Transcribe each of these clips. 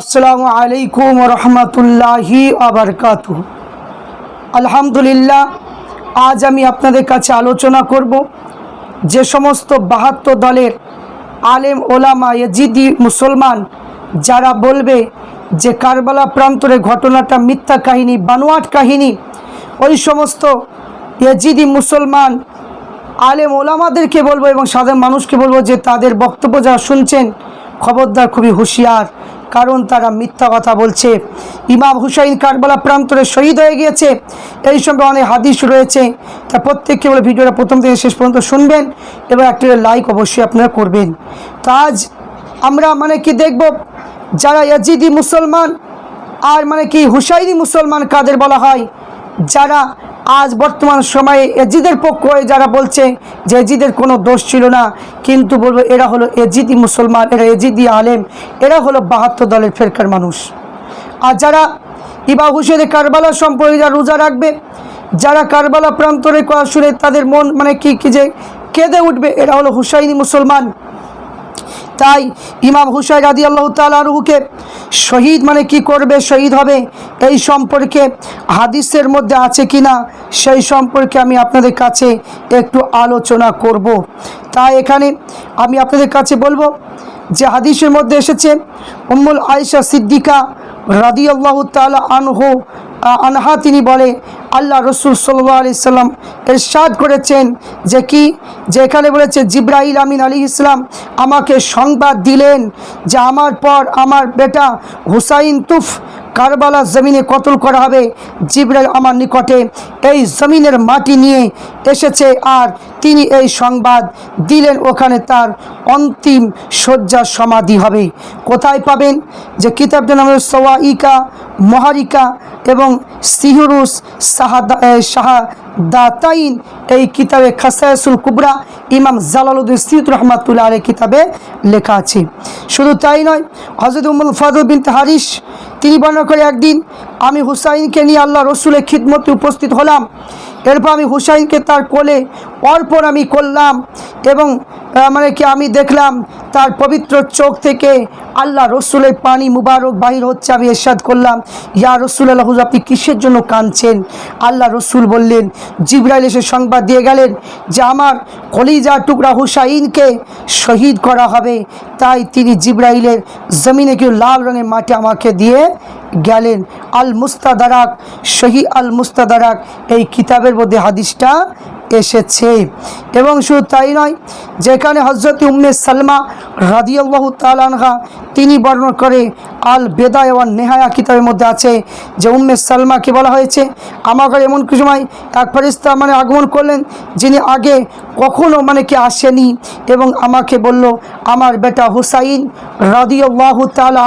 আসসালামু আলাইকুম আলহামদুলিল্লাহ, আজ আমি আপনাদের কাছে আলোচনা করব যে সমস্ত বাহাত্তর দলের আলেম ওলামা এজিদি মুসলমান যারা বলবে যে কারবালা প্রান্তরে ঘটনাটা মিথ্যা কাহিনী, বানোয়াট কাহিনী, ওই সমস্ত এজিদি মুসলমান আলেম ওলামাদেরকে বলব এবং সাধারণ মানুষকে বলব যে তাদের বক্তব্য যারা শুনছেন খবরদার খুবই হুঁশিয়ার, কারণ তারা মিথ্যা কথা বলছে। ইমাম হুসাইন কারবালা প্রান্তরে শহীদ হয়ে গিয়েছে। এই সঙ্গে অনেক হাদিস রয়েছে। তা প্রত্যেককে বলে ভিডিওটা প্রথম থেকে শেষ পর্যন্ত শুনবেন এবং একটা লাইক অবশ্যই আপনারা করবেন। তো আজ আমরা মানে কি দেখব? যারা ইয়াজিদি মুসলমান আর মানে কি হুসাইনি মুসলমান কাদের বলা হয়? যারা আজ বর্তমান সময়ে এজিদের পক্ষ যারা বলছে যে এজিদের কোনো দোষ ছিল না, কিন্তু বলব এরা হলো এজিদি মুসলমান, এরা এজিদি আলেম, এরা হলো বাহাত্তর দলের ফেরকার মানুষ। আর যারা ইবা হুসেনের কারবালা সম্পর্কে যারা রোজা রাখবে, যারা কারবালা প্রান্তরে শুনে তাদের মন মানে কি কি যে কেঁদে উঠবে, এরা হলো হুসাইনি মুসলমান। তাই ইমাম হুসাইন রাদি আল্লাহ তালুকে শহীদ মানে কি করবে, শহীদ হবে এই সম্পর্কে হাদিসের মধ্যে আছে কি না সেই সম্পর্কে আমি আপনাদের কাছে একটু আলোচনা করব। তাই এখানে আমি আপনাদের কাছে বলব যে হাদিসের মধ্যে এসেছে, উম্মুল আয়েশা সিদ্দিকা রাদি আল্লাহ তালা আনহু আনহা তিনি বলে, আল্লাহ রসুল সাল্লাহ আলি সাল্লাম এরশাদ করেছেন যে কি? যেখানে বলেছে জিব্রাহিল আমিন আলী ইসলাম আমাকে সংবাদ দিলেন যে আমার পর আমার বেটা হুসাইন তুফ কারবালা জমিনে কতল করা হবে? জিব্রাইল আমার নিকটে এই জমিনের মাটি নিয়ে এসেছে আর তিনি এই সংবাদ দিলেন। ওখানে তার অন্তিম শয্যা সমাধি হবে। কোথায় পাবেন? যে কিতাবটার নাম সোয়াইকা মহারিকা এবং সিহুরুস সাহাদা শাহাদাতাইন এই কিতাবে খাসায়সুল কুবরা ইমাম জালালুদ্দিন সিদ রহমাতুল্লাহ আলী কিতাবে লেখা আছে। শুধু তাই নয় হজরত উমুল ফাদুল বিন হারিস তিনি বর্ণনা করে একদিন আমি হুসাইনকে নিয়ে আল্লাহ রসুলের খিদমতে উপস্থিত হলাম। এরপর আমি হুসাইনকে তার কোলে অর্পণ আমি করলাম এবং মানে কি আমি দেখলাম তার পবিত্র চোখ থেকে আল্লাহ রসুলের পানি মুবারক বাহির হচ্ছে, আমি এরশাদ করলাম। ইয়া রসুল আল্লাহ আপনি কিসের জন্য কাঁদছেন? আল্লাহ রসুল বললেন, জিব্রাইল এসে সংবাদ দিয়ে গেলেন যে আমার কলিজা টুকরা হুসাইনকে শহীদ করা হবে। তাই তিনি জিব্রাইলের জমিনে কেউ লাল রঙের মাটি আমাকে দিয়ে গেলেন আল মুস্তাদারাক সহি আল মুস্তাদারাক এই কিতাবের মধ্যে হাদিসটা এসেছে। এবং শুধু তাই নয়, যেখানে হজরত উম্মে সালমা রাদিয়াল্লাহ তালানহা তিনি বর্ণনা করে আল বেদায় ওয়ান নেহায়া কিতাবের মধ্যে আছে যে উম্মে সালমাকে বলা হয়েছে ঘরে এমন কিছু সময় এক ফেরিস্তা মানে আগমন করলেন যিনি আগে কখনো মানে কি আসেনি এবং আমাকে বলল আমার বেটা হুসাইন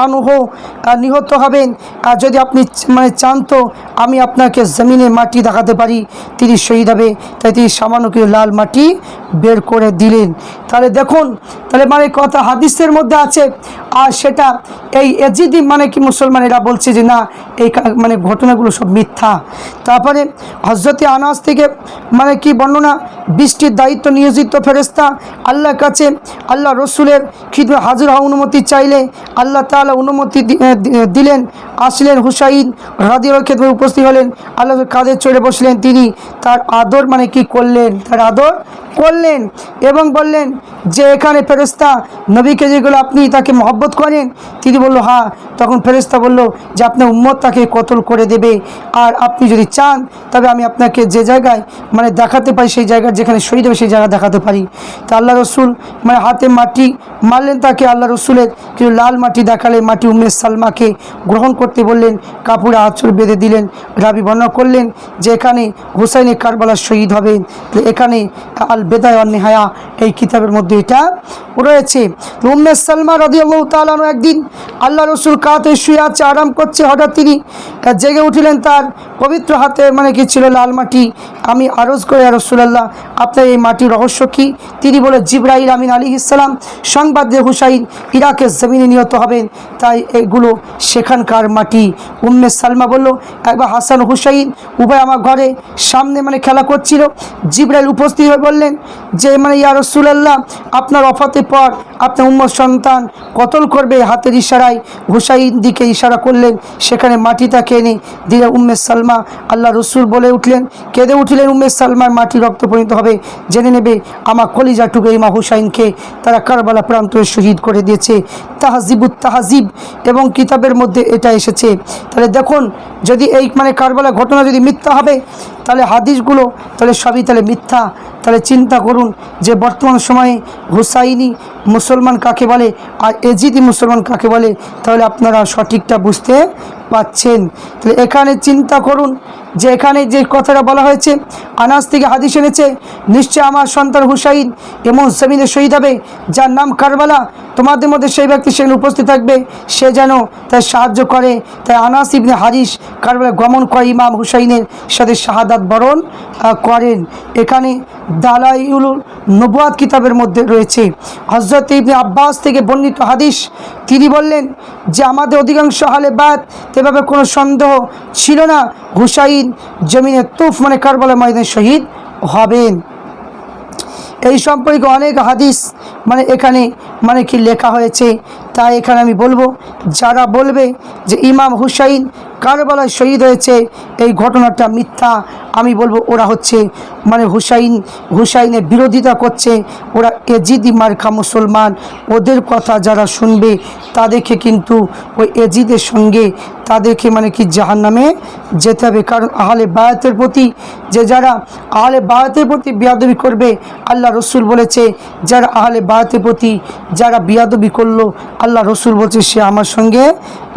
আনহু আহ, নিহত হবেন। আর যদি আপনি মানে চান তো আমি আপনাকে জমিনে মাটি দেখাতে পারি। তিনি শহীদ হবে। তাই তিনি সামান্য কিছু লাল মাটি বের করে দিলেন। তাহলে দেখুন তাহলে মানে কথা হাদিসের মধ্যে আছে আর সেটা এই এজিদি মানে কি মুসলমানেরা বলছে যে না এই মানে ঘটনাগুলো সব মিথ্যা। তারপরে হজরতে আনাস থেকে মানে কি বর্ণনা, বৃষ্টির দায়িত্ব নিয়োজিত ফেরেস্তা আল্লাহর কাছে আল্লাহ রসুলের খিদ হাজির হওয়া অনুমতি চাইলে আল্লাহ তাআলা অনুমতি দিলেন। আসলেন হুসাইন রাদিউল ক্ষেত্রে উপস্থিত হলেন। আল্লাহ কাঁধে চড়ে বসলেন তিনি। তার আদর মানে কি করলেন? তার আদর করলেন এবং বললেন যে এখানে ফেরেস্তা নবীকে যেগুলো আপনি তাকে মহব্বত করেন, তিনি বলল হ্যাঁ। তখন ফেরেস্তা বলল যে, আপনার উম্মত তাকে কতল করে দেবে? আর আপনি যদি চান, তবে আমি আপনাকে যে জায়গায় মানে দেখাতে পারি, সেই জায়গায় যেখানে শহীদ হবে, সেই জায়গা দেখাতে পারি। তা আল্লাহ রসুল মানে হাতে মাটি মারলেন তাকে, আল্লাহ রসুলের কিন্তু লাল মাটি দেখালে মাটি উম্মে সালমাকে গ্রহণ করতে বললেন কাপুরে আঁচল বেঁধে দিলেন, রাবি বর্ণনা করলেন যে এখানে হুসাইনে কারবালা শহীদ হবে। তো এখানে আল বেদায় অন্যায়া এই কিতাবের মধ্যে এটা রয়েছে। উম্মে সালমা রদি আল্লাহ তালানো একদিন আল্লাহ রসুল কাতে শুয়ে আছে, আরাম করছে। হঠাৎ তিনি জেগে উঠিলেন তার পবিত্র হাতে মানে কি ছিল লাল মাটি। আমি আরজ করে রসুল্লাহ আপনার এই মাটির রহস্য কি? তিনি বলে জিব্রাহিল আমিন আলী ইসলাম সংবাদ দিয়ে হুসাইন ইরাকের জমিনে নিহত হবেন। তাই এগুলো সেখানকার মাটি। উম্মে সালমা বলল, একবার হাসান হুসাইন উভয় আমার ঘরে সামনে মানে খেলা করছিল। জিব্রাইল উপস্থিত হয়ে বললেন, যে মানে ইয়া রসুলাল্লাহ, আপনার অফাতের পর আপনার উম্মত সন্তান কতল করবে? হাতের ইশারায় হুসাইন দিকে ইশারা করলেন, সেখানে মাটিটাকে এনে দিলে উম্মে সালমা আল্লাহ রসুল বলে উঠলেন। কেঁদে উঠলেন উম্মে সালমার মাটি রক্ত পরিণত হবে। জেনে নেবে আমার কলিজাটুকু ইমা হুসাইনকে তারা কারবালা প্রান্তরে শহীদ করে দিয়েছে। তাহাজিবুত তাহাজিব এবং কিতাবের মধ্যে এটা এসেছে। তাহলে দেখুন, যদি এই মানে কারবালা ঘটনা যদি মিথ্যা হবে, তাহলে হাদিসগুলো তাহলে সবই তাহলে মিথ্যা। তাহলে চিন্তা করুন যে বর্তমান সময়ে হুসাইনি মুসলমান কাকে বলে আর এজিদি মুসলমান কাকে বলে, তাহলে আপনারা সঠিকটা বুঝতে পাচ্ছেন। তাহলে এখানে চিন্তা করুন যে এখানে যে কথাটা বলা হয়েছে, আনাস থেকে হাদিস এনেছে, নিশ্চয় আমার সন্তান হুসাইন এমন জমিনে শহীদ হবে, যার নাম কারবালা। তোমাদের মধ্যে সেই ব্যক্তি সেখানে উপস্থিত থাকবে, সে যেন তাই সাহায্য করে। তাই আনাস ইবনে হারিস কারবালা গমন করে ইমাম হুসাইনের সাথে শাহাদাত বরণ করেন। এখানে দালাইউল নবাদ কিতাবের মধ্যে রয়েছে। হজরত ইবনে আব্বাস থেকে বর্ণিত হাদিস, তিনি বললেন যে, আমাদের অধিকাংশ হালে বাদ এভাবে কোনো সন্দেহ ছিল না, হুসাইন জমিনে তুফ মানে কারবালা ময়দানে শহীদ হবেন। এই সম্পর্কে অনেক হাদিস মানে এখানে মানে কি লেখা হয়েছে। তাই এখানে আমি বলব, যারা বলবে যে, ইমাম হুসাইন কারবালায় শহীদ হয়েছে, এই ঘটনাটা মিথ্যা আমি বলব, ওরা হচ্ছে মানে হুসাইন, হুসাইনের বিরোধিতা করছে। ওরা এজিদি মার্খা মুসলমান, ওদের কথা যারা শুনবে, তাদেরকে কিন্তু ওই এজিদের সঙ্গে তাদেরকে মানে কি জাহান নামে যেতে হবে। কারণ আহলে বায়াতের প্রতি যে যারা, আহলে বায়াতের প্রতি বিয়াদবি করবে, আল্লাহ রসুল বলেছে, যারা আহলে বায়াতের প্রতি যারা বিয়াদবি করল, আল্লাহ রসুল বলছে, সে আমার সঙ্গে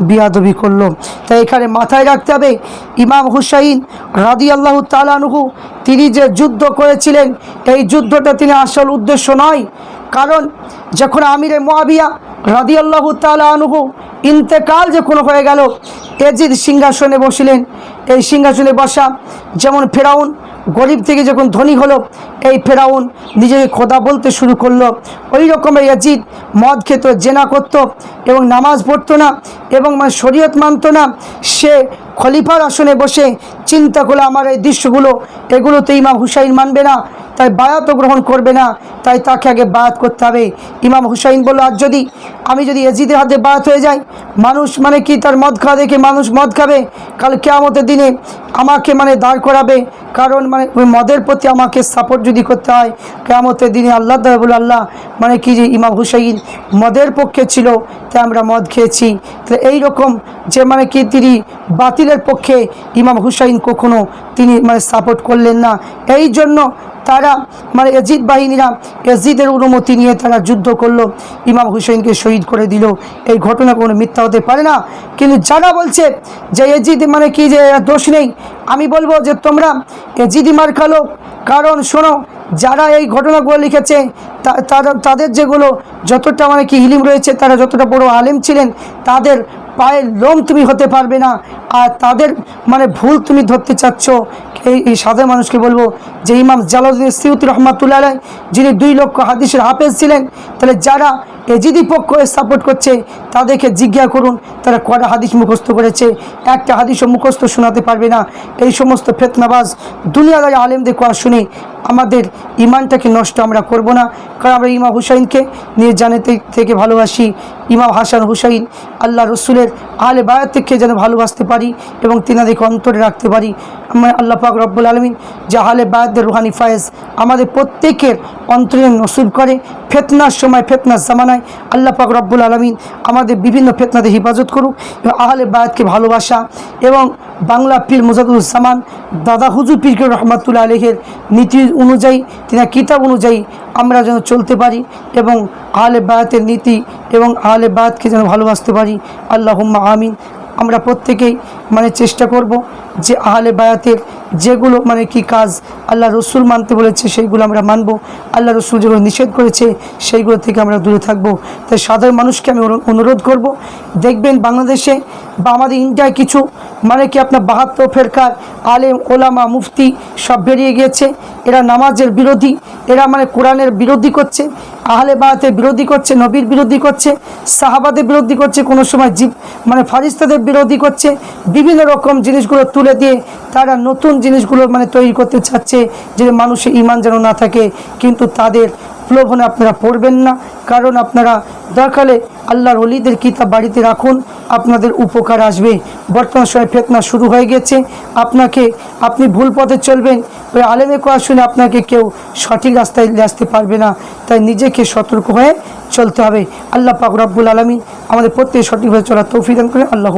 বিয়াদবি করল। তাই এখানে মাথায় রাখতে হবে, ইমাম হুসাইন রাদি আল্লাহ তালানহু তিনি যে যুদ্ধ করেছিলেন, এই যুদ্ধটা তিনি আসল উদ্দেশ্য নয়। কারণ যখন আমিরে মোয়াবিয়া রাদি আল্লাহ তালানহু ইন্তেকাল যে কোনো হয়ে গেল এজিদ সিংহাসনে বসিলেন। এই সিংহাসনে বসা যেমন ফেরাউন গরিব থেকে যখন ধনী হলো, এই ফেরাউন নিজেকে খোদা বলতে শুরু করল। ওই রকমের ইয়াজিদ মদ খেত, জেনা করত এবং নামাজ পড়তো না এবং মানে শরীয়ত মানতো না। সে খলিফার আসনে বসে চিন্তা করল, আমার এই দৃশ্যগুলো এগুলোতে ইমাম হুসাইন মানবে না, তাই বায়াতও গ্রহণ করবে না, তাই তাকে আগে বায়াত করতে হবে। ইমাম হুসাইন বলল, আর যদি আমি যদি এজিদের হাতে বায়াত হয়ে যাই, মানুষ মানে কি তার মদ খাওয়া দেখে মানুষ মদ খাবে? কাল কেয়ামতের দিনে আমাকে মানে দাঁড় করাবে। কারণ মানে ওই মদের প্রতি আমাকে সাপোর্ট যদি করতে হয়, কেয়ামতের দিনে আল্লাহ বলে আল্লাহ মানে কি যে ইমাম হুসাইন মদের পক্ষে ছিল, তাই আমরা মদ খেয়েছি। তো এই রকম যে মানে কি তিনি বাতিলের পক্ষে ইমাম হুসাইন কখনো তিনি মানে সাপোর্ট করলেন না। এই জন্য তারা মানে এজিদ বাহিনীরা এজিদের অনুমতি নিয়ে তারা যুদ্ধ করল, ইমাম হুসেনকে শহীদ করে দিল। এই ঘটনা কোনো মিথ্যা হতে পারে না। কিন্তু যারা বলছে যে এজিদ মানে কি যে দোষ নেই। আমি বলব যে তোমরা এজিদি মার খালো। কারণ শোনো, যারা এই ঘটনাগুলো লিখেছে তাদের যেগুলো যতটা মানে কি হিলিম রয়েছে, তারা যতটা বড় আলেম ছিলেন, তাদের পায়ের লোম তুমি হতে পারবে না। আর তাদের মানে ভুল তুমি ধরতে চাচ্ছ। এই সাধারণ মানুষকে বলব যে ইমাম জালাউদ্দিন সিউতি রহমাতুল্লাহ যিনি দুই লক্ষ হাদিসের হাফেজ ছিলেন, তাহলে যারা এজিদি পক্ষ সাপোর্ট করছে, তাদেরকে জিজ্ঞাসা করুন। তারা কটা হাদিস মুখস্থ করেছে? একটা হাদিসও মুখস্থ শোনাতে পারবে না। এই সমস্ত ফেতনাবাজ, দুনিয়াদারি আলেমদের কথা শুনে আমাদের ইমানটাকে নষ্ট আমরা করব না। কারণ আমরা ইমাম হুসাইনকে নিয়ে জানে থেকে ভালোবাসি। ইমাম হাসান হুসাইন আল্লাহ রসুলের আহলে বায়াত থেকে যেন ভালোবাসতে পারি এবং তিনাদেরকে অন্তরে রাখতে পারি। আল্লাহ পাক রব্বুল আলমিন যে আহলে বায়াতদের রুহানি ফায়েজ আমাদের প্রত্যেকের অন্তরে নসিব করে ফেতনার সময়, ফেতনার জামানায় আল্লাহ পাক রব্বুল আলমিন আমাদের বিভিন্ন ফেতনাতে হেফাজত করুক। এবং আহলে বায়াতকে ভালোবাসা এবং বাংলা পীর মুজাদুজ্জামান দাদা হুজুর পীরকে রহমাতুল্লাহ আলহের নীতি অনুযায়ী, তিনার কিতাব অনুযায়ী আমরা যেন চলতে পারি এবং আহলে বায়াতের নীতি এবং আহলে বায়াতকে যেন ভালোবাসতে পারি। আল্লাহ আমিন। আমরা প্রত্যেকেই মানে চেষ্টা করব যে আহলে বায়াতের যেগুলো মানে কি কাজ আল্লাহ রসুল মানতে বলেছে, সেইগুলো আমরা মানব। আল্লাহ রসুল যেগুলো নিষেধ করেছে, সেইগুলো থেকে আমরা দূরে থাকব। তাই সাধারণ মানুষকে আমি অনুরোধ করব, দেখবেন বাংলাদেশে বা আমাদের ইন্ডিয়ায় কিছু মানে কি আপনার বাহাত্তর ফেরকার আলেম, ওলামা, মুফতি সব বেরিয়ে গিয়েছে। এরা নামাজের বিরোধী এরা মানে কোরআনের বিরোধী করছে, আহলে বাহাতের বিরোধী করছে, নবীর বিরোধী করছে, সাহাবাদের বিরোধী করছে, কোনো সময় জীব মানে ফারিস্তাদের বিরোধী করছে, বিভিন্ন রকম জিনিসগুলো তুলে দিয়ে তারা নতুন জিনিসগুলো মানে তৈরি করতে চাচ্ছে, যে মানুষের ইমান যেন না থাকে, কিন্তু তাদের প্রলোভনে আপনারা পড়বেন না। কারণ আপনারা দরকারে আল্লাহর অলিদের কিতাব বাড়িতে রাখুন, আপনাদের উপকার আসবে। বর্তমান সময় ফেতনা শুরু হয়ে গেছে। আপনাকে, আপনি ভুল পথে চলবেন। ওই আলেমে কোয়া শুনে আপনাকে কেউ সঠিক রাস্তায় আসতে পারবে না। তাই নিজেকে সতর্ক হয়ে চলতে হবে। আল্লাহ পাক রব্বুল আলমী আমাদের প্রত্যেক সঠিকভাবে চলার তৌফিদান করে আল্লাহ